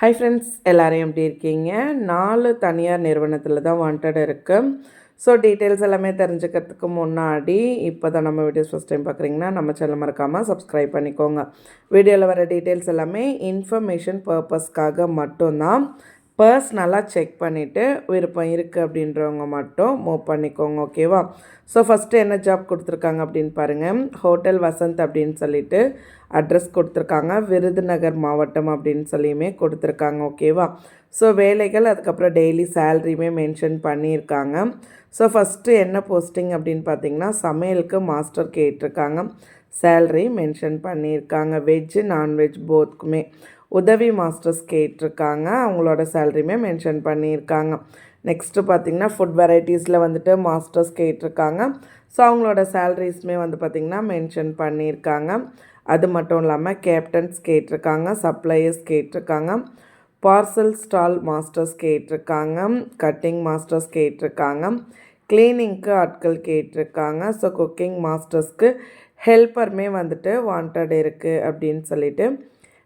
Hi friends எல்லோரும் எப்படி இருக்கீங்க? நாலு தனியார் நிறுவனத்தில் தான் வாண்டட் இருக்குது ஸோ டீட்டெயில்ஸ் எல்லாமே தெரிஞ்சுக்கிறதுக்கு முன்னாடி இப்போ தான் நம்ம வீடியோஸ் ஃபஸ்ட் டைம் பார்க்குறீங்கன்னா நம்ம சேனல் மறக்காமல் சப்ஸ்கிரைப் பண்ணிக்கோங்க. வீடியோவில் வர டீட்டெயில்ஸ் எல்லாமே இன்ஃபர்மேஷன் பர்பஸ்க்காக மட்டும்தான். பர்ஸ்னலாக செக் பண்ணிவிட்டு விருப்பம் இருக்குது அப்படின்றவங்க மட்டும் மூவ் பண்ணிக்கோங்க ஓகேவா ஸோ ஃபஸ்ட்டு என்ன ஜாப் கொடுத்துருக்காங்க அப்படின்னு பாருங்கள் ஹோட்டல் வசந்த் அப்படின்னு சொல்லிட்டு அட்ரஸ் கொடுத்துருக்காங்க. விருதுநகர் மாவட்டம் அப்படின்னு சொல்லியுமே கொடுத்துருக்காங்க ஓகேவா ஸோ வேலைகள் அதுக்கப்புறம் டெய்லி சேல்ரியுமே மென்ஷன் பண்ணியிருக்காங்க. ஸோ ஃபஸ்ட்டு என்ன போஸ்டிங் அப்படின்னு பார்த்தீங்கன்னா சமையலுக்கு மாஸ்டர் கேட்டிருக்காங்க. சேல்ரி மென்ஷன் பண்ணியிருக்காங்க. வெஜ்ஜு நான்வெஜ் போத்துக்குமே உதவி மாஸ்டர்ஸ் கேட்டிருக்காங்க. அவங்களோட சேலரியுமே மென்ஷன் பண்ணியிருக்காங்க. நெக்ஸ்ட்டு பார்த்திங்கன்னா ஃபுட் வெரைட்டிஸில் வந்துட்டு மாஸ்டர்ஸ் கேட்டிருக்காங்க. ஸோ அவங்களோட சேலரிஸுமே வந்து பார்த்திங்கன்னா மென்ஷன் பண்ணியிருக்காங்க. அது மட்டும் இல்லாமல் கேப்டன்ஸ் கேட்டிருக்காங்க சப்ளையர்ஸ் கேட்டிருக்காங்க பார்சல் ஸ்டால் மாஸ்டர்ஸ் கேட்டிருக்காங்க கட்டிங் மாஸ்டர்ஸ் கேட்டிருக்காங்க க்ளீனிங்க்கு ஆட்கள் கேட்டிருக்காங்க. ஸோ குக்கிங் மாஸ்டர்ஸ்க்கு ஹெல்ப்பருமே வந்துட்டு வாண்டட் இருக்குது அப்படின்னு சொல்லிட்டு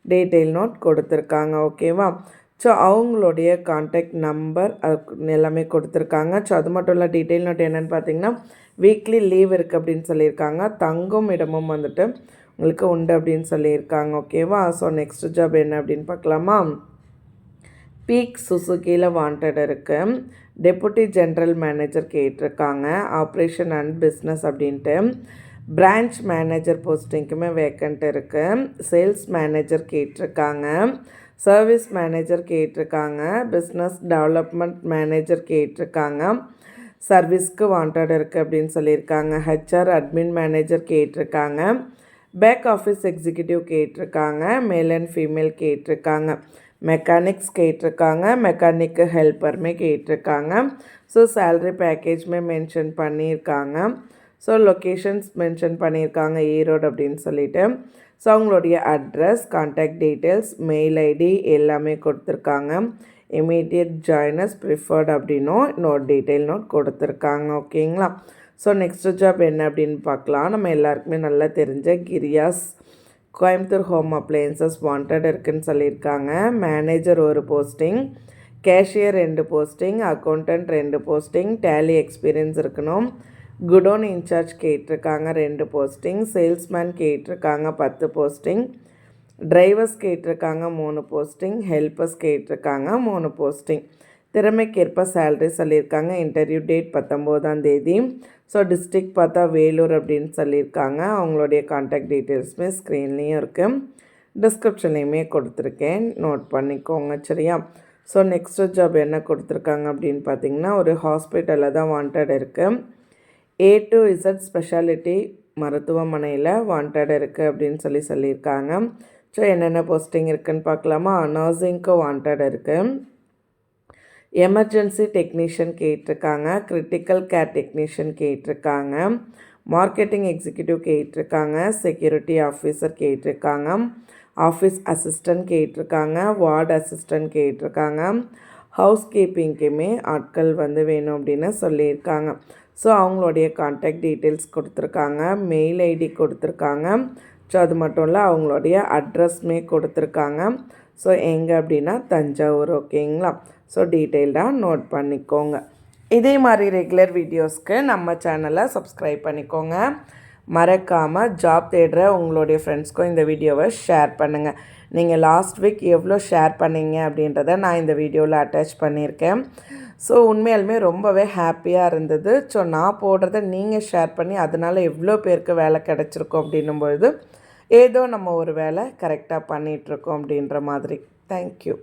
டீட்டெயில் நோட் கொடுத்துருக்காங்க ஓகேவா ஸோ அவங்களுடைய காண்டாக்ட் நம்பர் எல்லாமே கொடுத்துருக்காங்க. ஸோ அது மட்டும் இல்லை டீட்டெயில் நோட் என்னென்னு பார்த்தீங்கன்னா வீக்லி லீவ் இருக்குது அப்படின்னு சொல்லியிருக்காங்க. தங்கும் இடமும் வந்துட்டு உங்களுக்கு உண்டு அப்படின்னு சொல்லியிருக்காங்க ஓகேவா ஸோ நெக்ஸ்ட் ஜாப் என்ன அப்படின்னு பார்க்கலாமா பீக் சுசுக்கியில் வாண்டட் இருக்குது டெப்புட்டி ஜென்ரல் மேனேஜர் கேட்டிருக்காங்க. ஆப்ரேஷன் அண்ட் பிஸ்னஸ் அப்படின்ட்டு. பிரான்ச் மேனேஜர் போஸ்டிங்க்குமே வேக்கண்ட் இருக்குது சேல்ஸ் மேனேஜர் கேட்டிருக்காங்க. சர்வீஸ் மேனேஜர் கேட்டிருக்காங்க. பிஸ்னஸ் டெவலப்மெண்ட் மேனேஜர் கேட்டிருக்காங்க. சர்வீஸ்க்கு வாண்டட் இருக்குது அப்படின்னு சொல்லியிருக்காங்க. ஹெச்ஆர் அட்மின் மேனேஜர் கேட்டிருக்காங்க. பேக் ஆஃபீஸ் எக்ஸிக்யூட்டிவ் கேட்டிருக்காங்க. மேல் அண்ட் ஃபீமேல் கேட்டிருக்காங்க. மெக்கானிக்ஸ் கேட்டிருக்காங்க. மெக்கானிக்கு ஹெல்ப்பருமே கேட்டிருக்காங்க. ஸோ சேல்ரி பேக்கேஜ்மே மென்ஷன் பண்ணியிருக்காங்க. ஸோ லொக்கேஷன்ஸ் மென்ஷன் பண்ணியிருக்காங்க ஈரோடு அப்படின்னு சொல்லிட்டு. ஸோ அவங்களுடைய address contact details mail ID எல்லாமே கொடுத்துருக்காங்க. இமீடியட் ஜாயினஸ் ப்ரிஃபர்ட் அப்படின்னும் நோட் டீட்டெயில் நோட் கொடுத்துருக்காங்க ஓகேங்களா ஸோ நெக்ஸ்ட் ஜாப் என்ன அப்படின்னு பார்க்கலாம். நம்ம எல்லாருக்குமே நல்லா தெரிஞ்ச Kriyas. Coimbatore home appliances wanted இருக்குன்னு சொல்லியிருக்காங்க. மேனேஜர் ஒரு போஸ்டிங் கேஷியர் ரெண்டு போஸ்டிங் அக்கௌண்டன்ட் ரெண்டு போஸ்டிங் டேலி எக்ஸ்பீரியன்ஸ் இருக்கணும். குடோன் இன்சார்ஜ் கேட்டிருக்காங்க ரெண்டு போஸ்டிங் சேல்ஸ்மேன் கேட்டிருக்காங்க பத்து போஸ்டிங் டிரைவர்ஸ் கேட்டிருக்காங்க மூணு போஸ்டிங் ஹெல்பர்ஸ் கேட்டிருக்காங்க மூணு போஸ்டிங் திறமைக்கேற்ப சேலரி சொல்லியிருக்காங்க. இன்டர்வியூ டேட் பத்தொம்போதாம் தேதி. ஸோ டிஸ்ட்ரிக் பார்த்தா வேலூர் அப்படின்னு சொல்லியிருக்காங்க. அவங்களுடைய காண்டாக்ட் டீட்டெயில்ஸுமே ஸ்க்ரீன்லேயும் இருக்குது டிஸ்கிரிப்ஷன்லேயுமே கொடுத்துருக்கேன். நோட் பண்ணிக்கோங்க சரியா? ஸோ நெக்ஸ்ட்டு ஜாப் என்ன கொடுத்துருக்காங்க அப்படின்னு பார்த்தீங்கன்னா ஒரு ஹாஸ்பிட்டலில் தான் வாண்டட் இருக்குது ஏ டு இசட் ஸ்பெஷாலிட்டி மருத்துவமனையில் வாண்டட் இருக்குது அப்படின்னு சொல்லி சொல்லியிருக்காங்க. ஸோ என்னென்ன போஸ்டிங் இருக்குதுன்னு பார்க்கலாமா? நர்சிங்க்கு வாண்டட் இருக்குது எமர்ஜென்சி டெக்னீஷியன் கேட்டிருக்காங்க. கிரிட்டிக்கல் கேர் டெக்னீஷியன் கேட்டிருக்காங்க. மார்க்கெட்டிங் எக்ஸிக்யூட்டிவ் கேட்டிருக்காங்க. செக்யூரிட்டி ஆஃபீஸர் கேட்டிருக்காங்க. ஆஃபீஸ் அசிஸ்டன்ட் கேட்டிருக்காங்க. வார்டு அசிஸ்டன்ட் கேட்டிருக்காங்க. ஹவுஸ் கீப்பிங்க்குமே ஆட்கள் வந்து வேணும் அப்படின்னு சொல்லியிருக்காங்க. ஸோ அவங்களுடைய காண்டாக்ட் டீட்டெயில்ஸ் கொடுத்துருக்காங்க. மெயில் ஐடி கொடுத்துருக்காங்க. ஸோ அது மட்டும் இல்லை அவங்களுடைய அட்ரஸ்மே கொடுத்துருக்காங்க. ஸோ எங்கே அப்படின்னா தஞ்சாவூர் ஓகேங்களா? ஸோ டீட்டெயில்டாக நோட் பண்ணிக்கோங்க. இதே மாதிரி ரெகுலர் வீடியோஸ்க்கு நம்ம சேனலை சப்ஸ்கிரைப் பண்ணிக்கோங்க. மறக்காமல் ஜாப் தேடுற உங்களுடைய ஃப்ரெண்ட்ஸ்க்கும் இந்த வீடியோவை ஷேர் பண்ணுங்கள் நீங்கள் லாஸ்ட் வீக் எவ்வளோ ஷேர் பண்ணீங்க அப்படின்றத நான் இந்த வீடியோவில் அட்டாச் பண்ணியிருக்கேன். ஸோ உண்மையாலுமே ரொம்பவே ஹாப்பியாக இருந்தது. ஸோ நான் போடுறத நீங்கள் ஷேர் பண்ணி அதனால் எவ்வளோ பேருக்கு வேலை கிடச்சிருக்கோம் அப்படின்னும் பொழுது ஏதோ நம்ம ஒரு வேலை கரெக்டாக பண்ணிகிட்ருக்கோம் அப்படின்ற மாதிரி. தேங்க்யூ